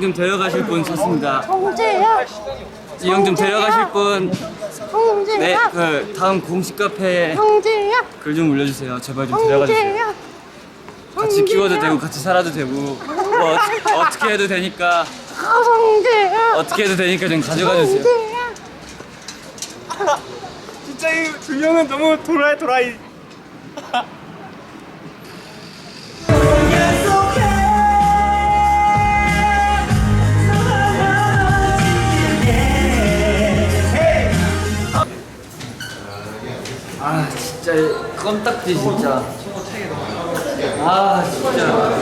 좀 데려가실 분 찾습니다. 형제야, 이형 좀 데려가실 분. 형제야, 네, 그 다음 공식 카페에 형제야, 글 좀 올려주세요. 제발 좀 데려가 주세요. 형제야. 같이 키워도 되고 같이 살아도 되고 뭐 어, 어떻게 해도 되니까 아, 형제야, 어떻게 해도 되니까 좀 가져가 주세요. 형제야. 진짜 이 두 명은 너무 도라이 도라이. 껌딱지 진짜. 아 진짜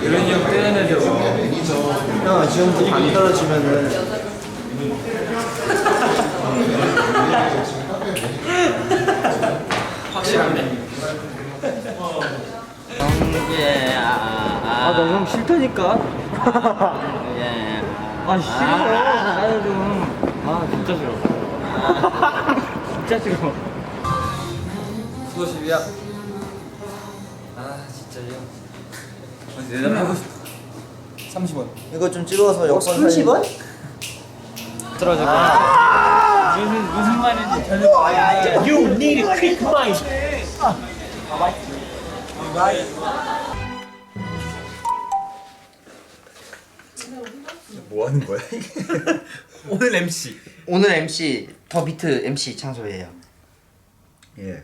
이런 형 떼어내죠. 형 지금부터 안 떨어지면은 아, 나형 싫다니까. 아, 싫어. 나도 좀. 아, 진짜 싫어. 진짜 싫어. 수고십이야. 아, 진짜 형. 대답하고 싶어. 30원. 이거 좀 찍어서 여권 30원? 떨어져. 무슨 무슨 말인지 전혀 모르겠는데. You need a quick mind. 뭐 하는 거야 이게? 오늘 MC. 오늘 MC 더 비트 MC 창소예요. 예.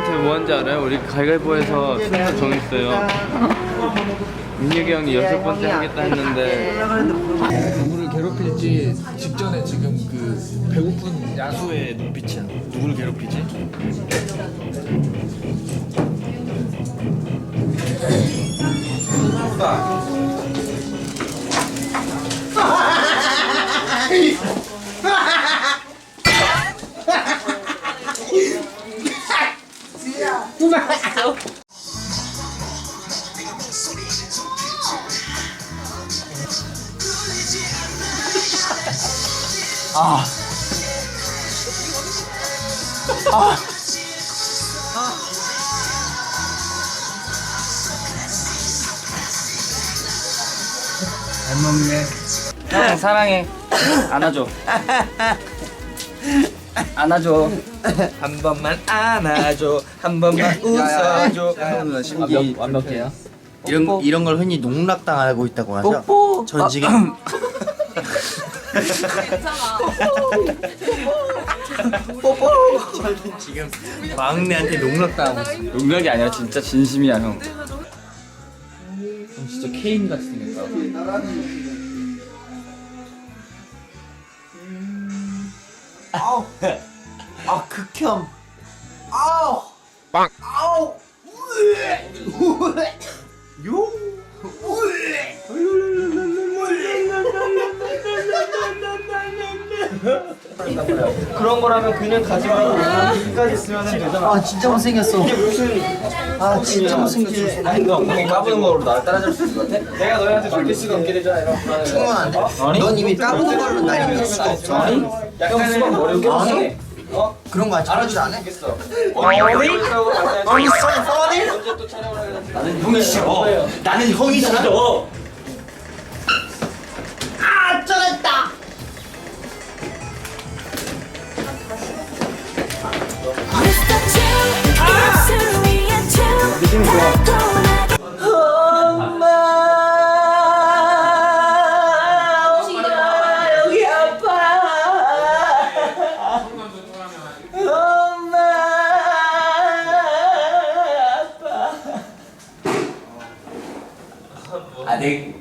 민혁이 형한테 뭐 한지 알아요? 우리 가위바위보에서 순서 정했어요. 민혁이 형이 여섯 번째 하겠다 했는데 누구를 괴롭힐지 직전에 지금 그 배고픈 야수의 눈빛이야. 누구를 괴롭히지? 형 사랑해. 안아줘. 안아줘. 한 번만 안아줘, 한 번만 웃어줘. 형은 심기 완벽해요. 이런 이런 걸 흔히 농락당하고 있다고 하죠. 뽀뽀. 전 지금 저는 지금 막내한테 농락당하고 있어요. 농락이 아니라 진짜 진심이야 형. 형 진짜 케인 같이 생겼다. 아 극혐. 아우. 빵. 아우. 요. 그런 거라면 그냥 가지 말고 끝까지 쓰면 되잖아. 아 진짜 못생겼어. 이게 무슨 아 진짜 못생겼어. 아니 너 엉덩이 까부는 거로 나를 따라잡을 수 있을 것 같아? 내가 너희한테 맡길 수가 없게 되잖아 이런 충분 안 돼. 넌 이미 까부는 걸로 날 이길 수가 없어. 약간 수박 머리 아니? 그런 거 알아주지 않아? 알겠어 또 촬영을 하게 됐지? 나는 형이 싫어. 나는 형이 싫어. 阿迪。